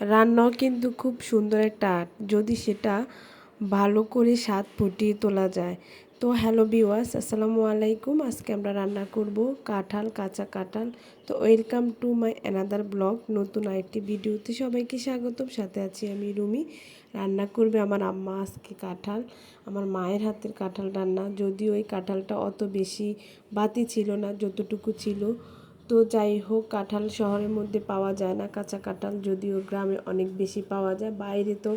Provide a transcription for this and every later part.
রান্নাও কিন্তু খুব সুন্দর একটা আর্ট। যদি সেটা ভালো করে স্বাদ ফুটিয়ে তোলা যায়। তো হ্যালো বিওয়াস আসসালামু আলাইকুম। আজকে আমরা রান্না করব কাঁঠাল, কাঁচা কাঁঠাল। তো welcome to my another blog. নতুন আরেকটি ভিডিওতে সবাইকে স্বাগতম। সাথে আছি আমি রুমি। রান্না করবে আমার আম্মা আজকে কাঁঠাল। আমার মায়ের হাতের কাঁঠাল রান্না। যদিও ওই কাঁঠালটা অত বেশি বাতি ছিল না, যতটুকু ছিল। তো যাই হোক কাঁঠাল শহরের মধ্যে পাওয়া যায় না। কাঁচা কাঁঠাল যদিও গ্রামে অনেক বেশি পাওয়া যায়, বাইরে তো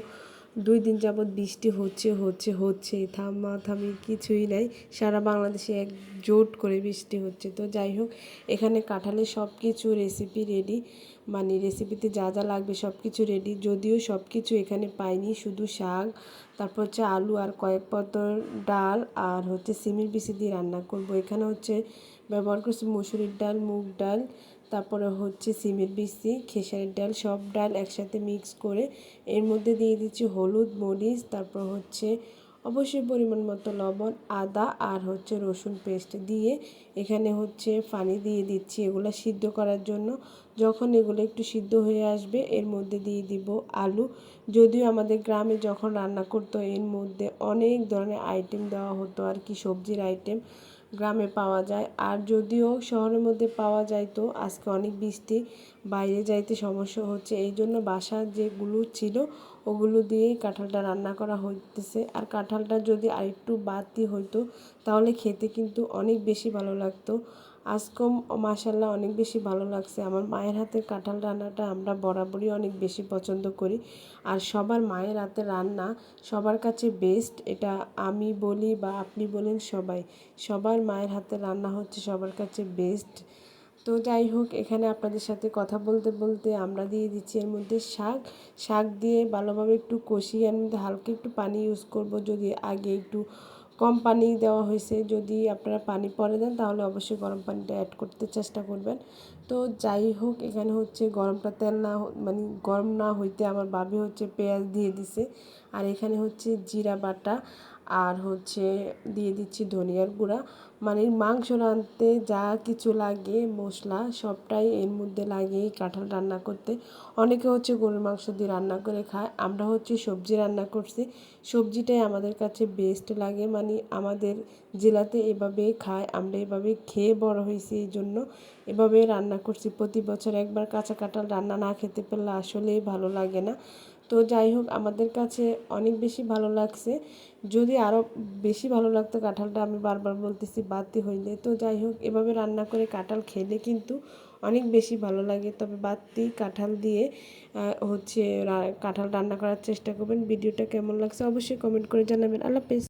দুই দিন যাবৎ বৃষ্টি হচ্ছে হচ্ছে হচ্ছে, থামা থামি কিছুই নাই। সারা বাংলাদেশে এক জোট করে বৃষ্টি হচ্ছে। তো যাই হোক, এখানে কাঁঠালের সব কিছু রেসিপি রেডি মানে রেসিপিতে যা যা লাগবে সব কিছু রেডি যদিও সব কিছু এখানে পাইনি, শুধু শাক, তারপর হচ্ছে আলু আর কয়েক পতর ডাল আর হচ্ছে সিমের বিচি দিয়ে রান্না করব। এখানে হচ্ছে ব্যবহার করছি মুসুরির ডাল, মুগ ডাল তারপরে হচ্ছে সিমের বিচি, খেসারির ডাল, সব ডাল একসাথে মিক্স করে এর মধ্যে দিয়ে দিচ্ছি হলুদ, মরিচ, তারপর হচ্ছে অবশ্যই পরিমাণ মতো লবণ, আদা আর হচ্ছে রসুন পেস্ট দিয়ে এখানে হচ্ছে পানি দিয়ে দিচ্ছি এগুলো সিদ্ধ করার জন্য। যখন এগুলো একটু সিদ্ধ হয়ে আসবে, এর মধ্যে দিয়ে দিব আলু। যদিও আমাদের গ্রামে যখন রান্না করতো, এর মধ্যে অনেক ধরনের আইটেম দেওয়া হতো আর কি, সবজির আইটেম গ্রামে পাওয়া যায়। আর যদিও শহরের মধ্যে পাওয়া যায় তো, আজকে অনেক বৃষ্টি, বাইরে যাইতে সমস্যা হচ্ছে। এই জন্য বাসা যেগুলো ছিল ওগুলো দিয়েই কাঁঠালটা রান্না করা হইতেছে। আর কাঁঠালটা যদি আরেকটু বাতি হইতো, তাহলে খেতে কিন্তু অনেক বেশি ভালো লাগতো। আজকম মাসাল্লাহ অনেক বেশি ভালো লাগছে। আমার মায়ের হাতের কাঁঠাল রান্নাটা আমরা বরাবরই অনেক বেশি পছন্দ করি। আর সবার মায়ের হাতে রান্না সবার কাছে বেস্ট এটা আমি বলি বা আপনি বলেন সবাই। সবার মায়ের হাতে রান্না হচ্ছে সবার কাছে বেস্ট তো যাই হোক, এখানে আপনাদের সাথে কথা বলতে বলতে আমরা দিয়ে দিচ্ছি এর মধ্যে শাক। শাক দিয়ে ভালোভাবে একটু কষিয়ে এর মধ্যে হালকা একটু পানি ইউজ করব। যদি আগে একটু কম পানি দেওয়া হয়েছে, যদি আপনারা পানি পরে দেন, তাহলে অবশ্যই গরম পানিটা অ্যাড করতে চেষ্টা করবেন। তো যাই হোক, এখানে হচ্ছে গরমটা তেল না মানে গরম না হইতে আমার বাবি হচ্ছে পেঁয়াজ দিয়ে দিছে। আর এখানে হচ্ছে জিরা বাটা। আর হচ্ছে দিয়ে দিচ্ছি ধনিয়ার গুঁড়া। মানে মাংস রাঁধতে যা কিছু লাগে, মশলা সবটাই এর মধ্যে লাগে কাঁঠাল রান্না করতে। অনেকে হচ্ছে গরুর মাংস দিয়ে রান্না করে খায়। আমরা হচ্ছে সবজি রান্না করছি। সবজিটাই আমাদের কাছে বেস্ট লাগে। মানে আমাদের জেলাতে এভাবে খায়। আমরা এভাবে খেয়ে বড় হয়েছি এই জন্য এভাবে রান্না করছি। প্রতি বছর একবার কাঁচা কাঁঠাল রান্না না খেতে পারলে আসলেই ভালো লাগে না। তো যাই হোক, আমাদের কাছে অনেক বেশি ভালো লাগছে। যদি আরও বেশি ভালো লাগতো কাঁঠালটা, আমি বারবার বলতেছি বাতি হইলে। তো যাই হোক, এভাবে রান্না করে কাঁঠাল খেলে কিন্তু অনেক বেশি ভালো লাগে। তবে বাতি কাঁঠাল দিয়ে হচ্ছে কাঁঠাল রান্না করার চেষ্টা করবেন। ভিডিওটা কেমন লাগছে অবশ্যই কমেন্ট করে জানাবেন। আল্লাহ